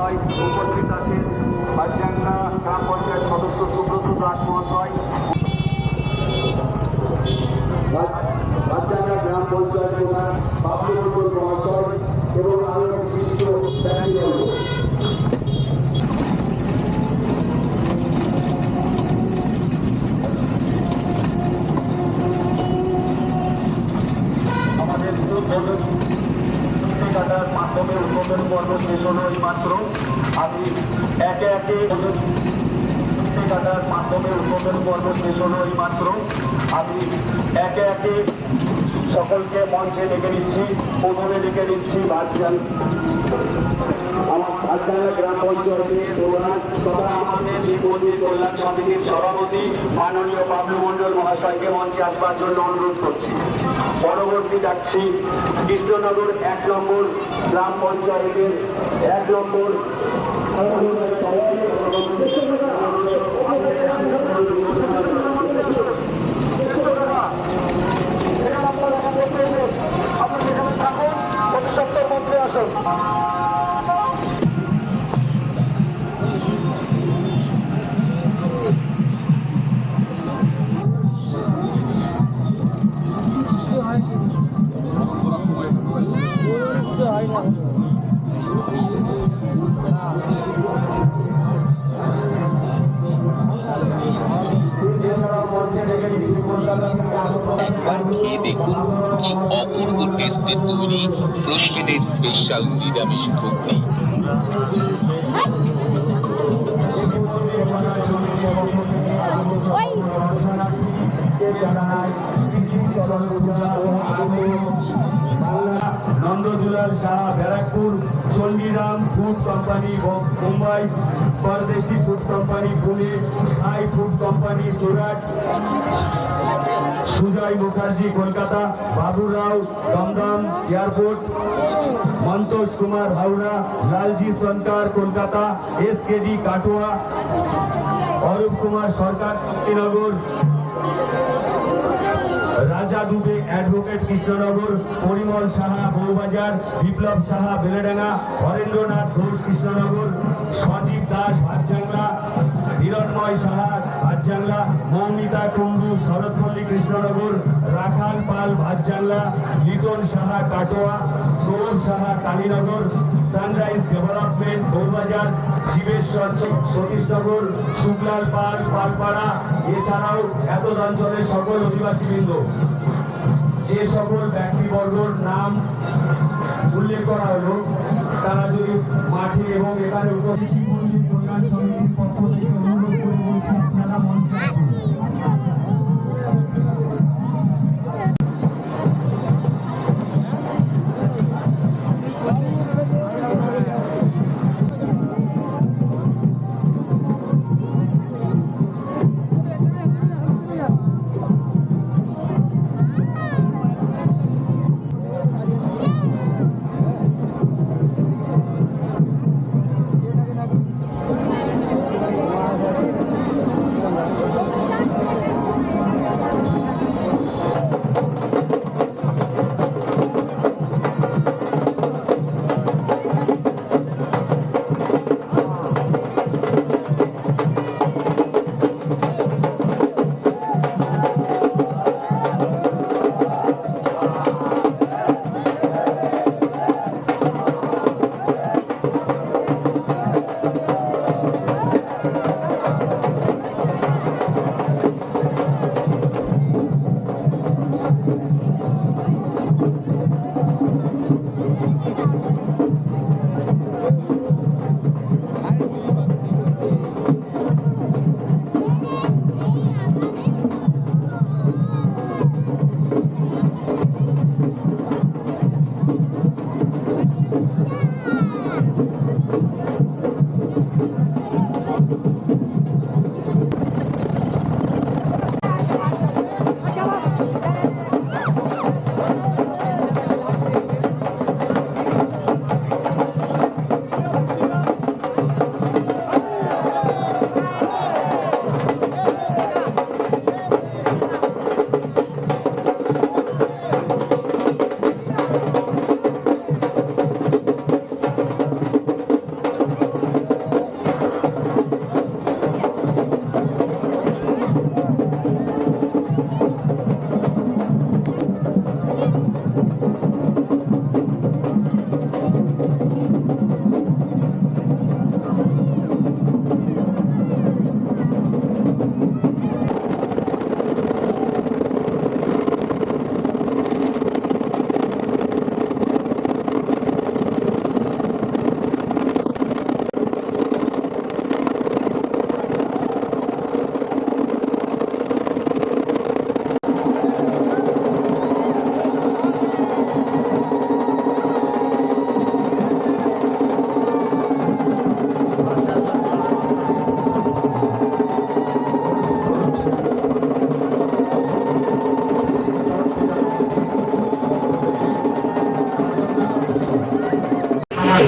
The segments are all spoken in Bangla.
মহাশয় উপস্থিত আছেন বাচ্চাঙ্গা গ্রাম পঞ্চায়েত সদস্য সুব্রত দাস মহাশয়। বাচ্চাঙ্গা গ্রাম এবং আরও বিশিষ্ট আমাদের উদ্বোধন পর্ব শেষ হলো এই মাত্র। আমি একে একে কাটার মাধ্যমে উদ্বোধন পর্ব শেষ হলো এই মাত্র। আমি একে একে সকলকে মঞ্চে ডেকে নিচ্ছি প্রথমে ডেকে নিচ্ছি ভাগ্যান আমার বাচ্চারা গ্রাম পঞ্চায়েতের প্রধান তথা শিবমন্দির কল্যাণ সমিতির সভাপতি মাননীয় বাবলু মণ্ডল মহাশয়কে মঞ্চে আসবার জন্য অনুরোধ করছি। পরবর্তী যাচ্ছি কৃষ্ণনগর এক নম্বর গ্রাম পঞ্চায়েতের এক নম্বর মন্ত্রী আসুন দেখুন কি অপূর্ব টেস্টে তৈরি প্রশ্নের স্পেশাল নিরামিষ ঘুগনি Nandadulal Shah Barrackpore food company Mumbai Pardeshi food company Pune Sai food company Surat. Sujoy Mukherjee, Kolkata, Babu Rao, Dumdum airport Montosh Kumar Howrah, Lalji Sarkar, Kolkata S K D Katwa, Arup Kumar Sarkar, Shaktinagar, Raja Dubey advocate, Krishnanagar, Parimal Saha, Bowbazar, Biplab Saha, Beledanga, Harendranath Ghosh, Krishnanagar Sajib Das Bhatjangla Hiranmoy Saha Bhatjangla Moumita Kundu Saratpalli Krishnanagar, Rakhal Pal Bhatjangla Liton Saha, Katwa Gour Saha, Kalinagar, Sunrise Development Bowbazar Jibeswar Satishnagar, Suklal Pal, Palpara. এছাড়াও এত অঞ্চলের সকল অধিবাসীবৃন্দ। যে সকল ব্যক্তিবর্গর নাম উল্লেখ করা হলো, তারা যদি মাঠে এবং এখানে উপস্থিত কল্যাণ সমিতির পক্ষ থেকে অনুরোধ করে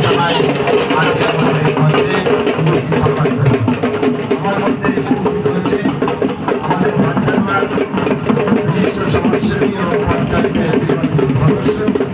জানাই আজকে আমাদের মধ্যে মুক্তি সম্মান করে আমার মধ্যে মুক্তি হয়েছে আমাদের ভান্ডার বিশিষ্ট সমাজসেবী ও পঞ্চায়েতের সদস্য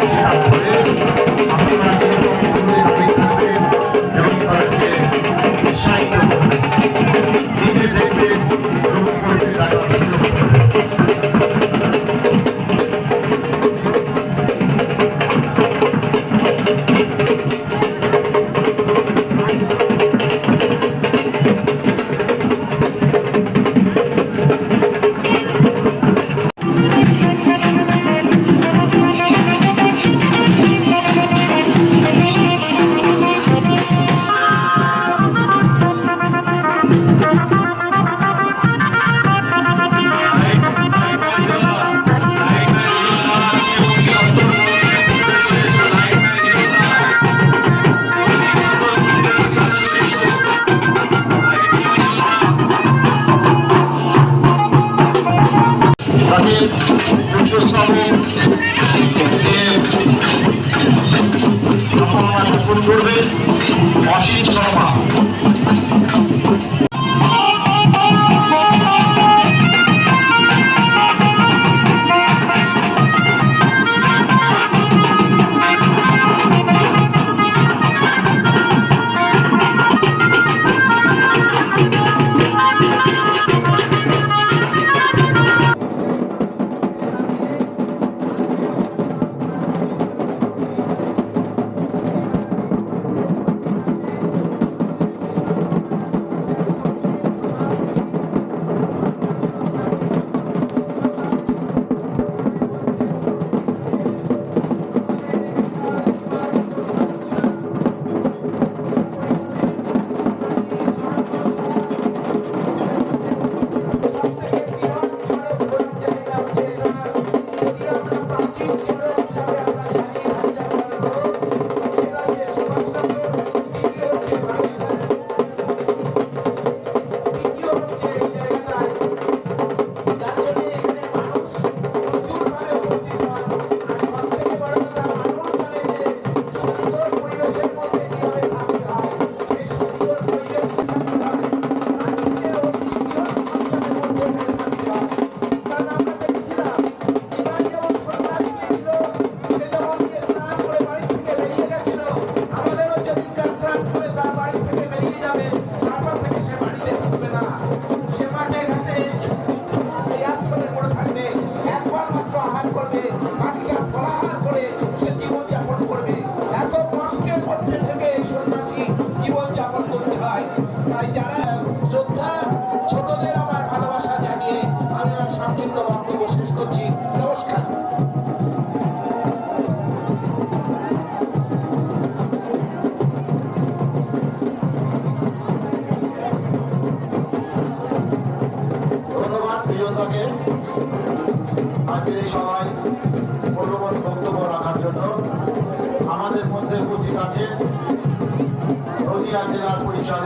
아, 감사합니다. 是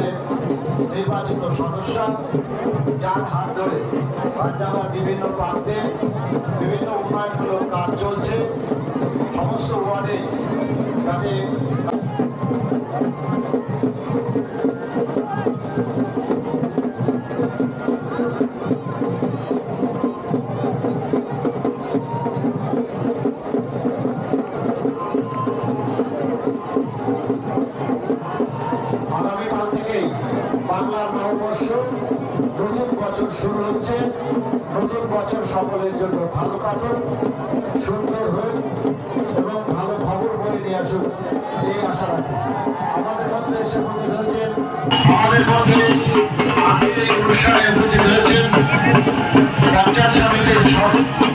পরিষদের নির্বাচিত সদস্য যার হাত ধরে পাঞ্জাবের বিভিন্ন প্রান্তে বিভিন্ন উন্নয়নমূলক কাজ চলছে। সমস্ত ওয়ার্ডে যাতে শুরু হচ্ছে। নতুন বছর সকলের জন্য ভালো কাটুক, সুন্দর হয়ে এবং ভালো খবর বয়ে নিয়ে আসুন এই আশা রাখি। আমাদের মধ্যে এসে উপস্থিত হয়েছেন। আমাদের মধ্যে আপনি এই অনুষ্ঠানে উপস্থিত হয়েছেন। ডাক্তার সমিতির সভ-